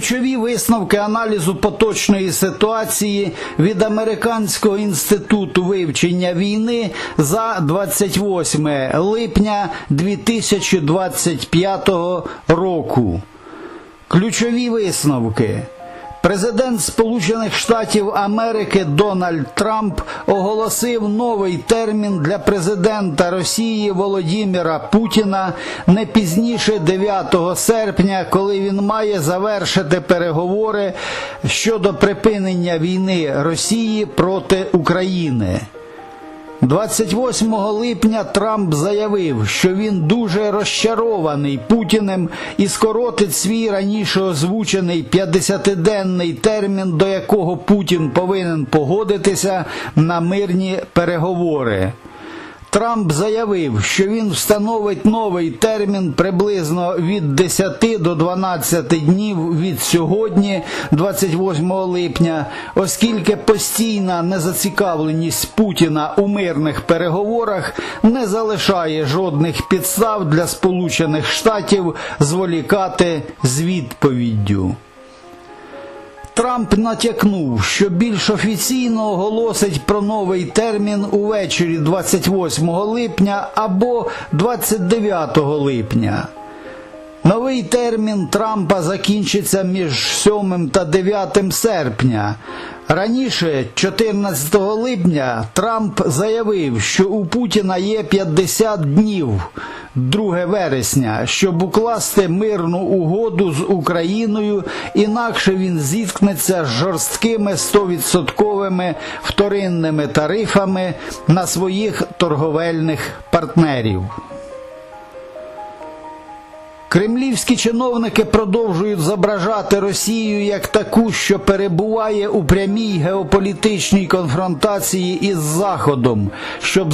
Ключові висновки аналізу поточної ситуації від Американського інституту вивчення війни за 28 липня 2025 року. Ключові висновки. Президент Сполучених Штатів Америки Дональд Трамп оголосив новий термін для президента Росії Володимира Путіна не пізніше 9 серпня, коли він має завершити переговори щодо припинення війни Росії проти України. 28 липня Трамп заявив, що він дуже розчарований Путіним і скоротить свій раніше озвучений 50-денний термін, до якого Путін повинен погодитися на мирні переговори. Трамп заявив, що він встановить новий термін приблизно від 10 до 12 днів від сьогодні, 28 липня, оскільки постійна незацікавленість Путіна у мирних переговорах не залишає жодних підстав для Сполучених Штатів зволікати з відповіддю. Трамп натякнув, що більш офіційно оголосить про новий термін увечері 28 липня або 29 липня. Новий термін Трампа закінчиться між 7 та 9 серпня. Раніше, 14 липня, Трамп заявив, що у Путіна є 50 днів 2 вересня, щоб укласти мирну угоду з Україною, інакше він зіткнеться з жорсткими 100% вторинними тарифами на своїх торговельних партнерів. Кремлівські чиновники продовжують зображати Росію як таку, що перебуває у прямій геополітичній конфронтації із Заходом, щоб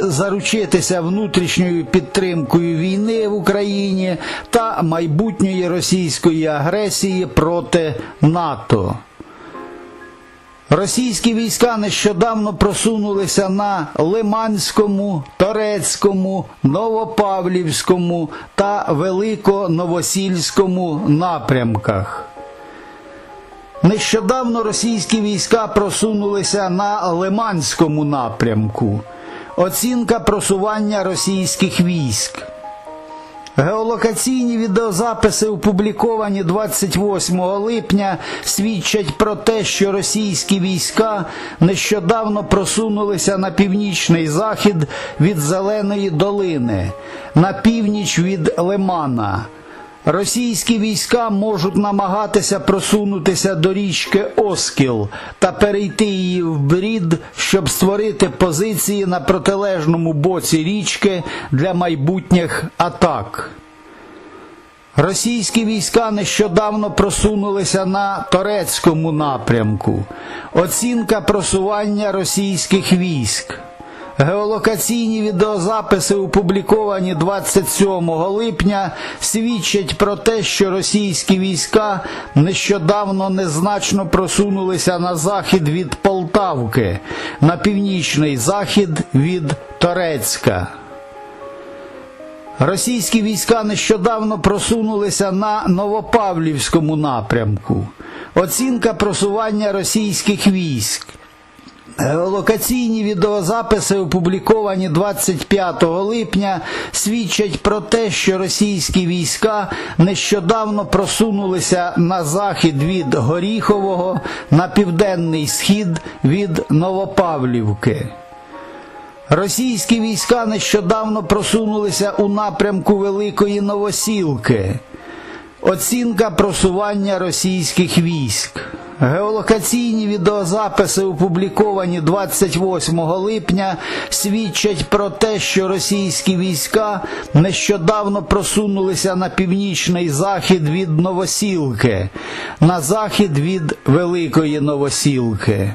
заручитися внутрішньою підтримкою війни в Україні та майбутньої російської агресії проти НАТО. Російські війська нещодавно просунулися на Лиманському, Торецькому, Новопавлівському та Великоновосільському напрямках. Нещодавно російські війська просунулися на Лиманському напрямку. Оцінка просування російських військ. Геолокаційні відеозаписи, опубліковані 28 липня, свідчать про те, що російські війська нещодавно просунулися на північний захід від Зеленої долини, на північ від Лимана. Російські війська можуть намагатися просунутися до річки Оскіл та перейти її в брід, щоб створити позиції на протилежному боці річки для майбутніх атак. Російські війська нещодавно просунулися на Торецькому напрямку. Оцінка просування російських військ. Геолокаційні відеозаписи, опубліковані 27 липня, свідчать про те, що російські війська нещодавно незначно просунулися на захід від Полтавки, на північний захід від Торецька. Російські війська нещодавно просунулися на Новопавлівському напрямку. Оцінка просування російських військ. Геолокаційні відеозаписи, опубліковані 25 липня, свідчать про те, що російські війська нещодавно просунулися на захід від Горіхового, на південний схід від Новопавлівки. Російські війська нещодавно просунулися у напрямку Великої Новосілки. Оцінка просування російських військ. Геолокаційні відеозаписи, опубліковані 28 липня, свідчать про те, що російські війська нещодавно просунулися на північний захід від Новосілки, на захід від Великої Новосілки.